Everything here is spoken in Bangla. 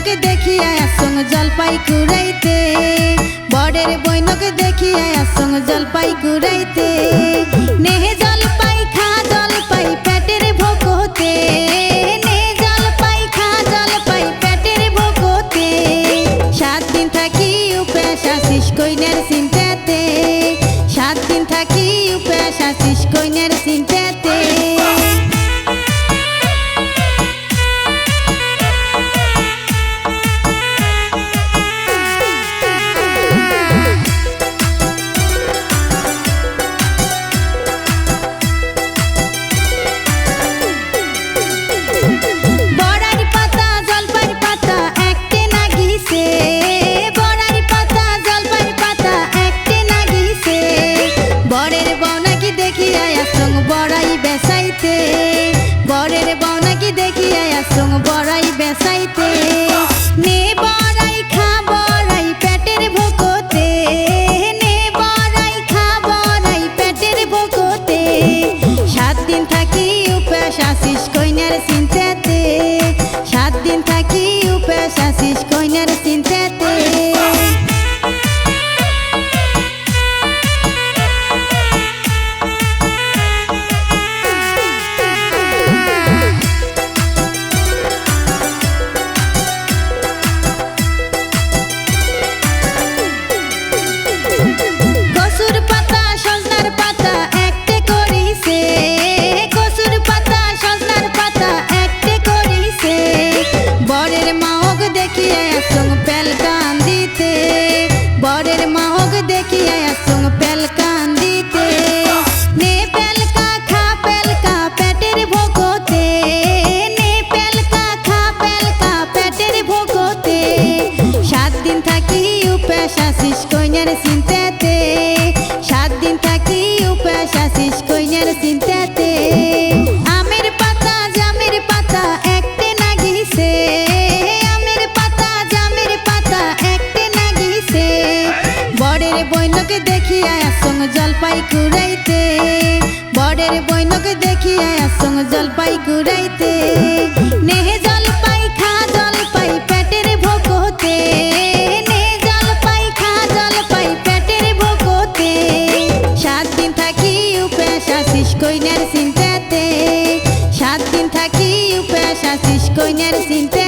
বৈনকে দেখিয়া আসং জলপাই কুড়াইতে বরের বৈনকে দেখিয়া আসং জলপাই কুড়াইতে নেহে বেসাইতে বরের আসং বড়াই বেসাইতে নে সাত দিন থাকি উপাস আসিস কইনার চিন্তাতে সাত দিন থাকি কইনার চিন্তাতে আসং পেল কান্দিতে, বরের মাহক দেখিয়া আসং পেল কান্দিতে। নে পেলকা খা পেলকা পেটের ভোগতে, নে পেলকা খা পেলকা পেটের ভোগতে। সাত দিন থাকি উপাস আসিস কইনার চিন্তাতে, সাত দিন থাকি উপাস আসিস কইনার চিন্তাতে। বৈনকে দেখিয়া আসং জলপাই কুড়াইতে বরের বৈনকে দেখিয়া আসং জলপাই কুড়াইতে নেহে জলপাই খা জলপাই পেটের ভোকতে নে জলপাই খা জলপাই পেটের ভোকতে সাত দিন থাকি উপাস আসিস কইনার চিন্তাতে, সাত দিন থাকি উপাস আসিস কইনার চিন্তা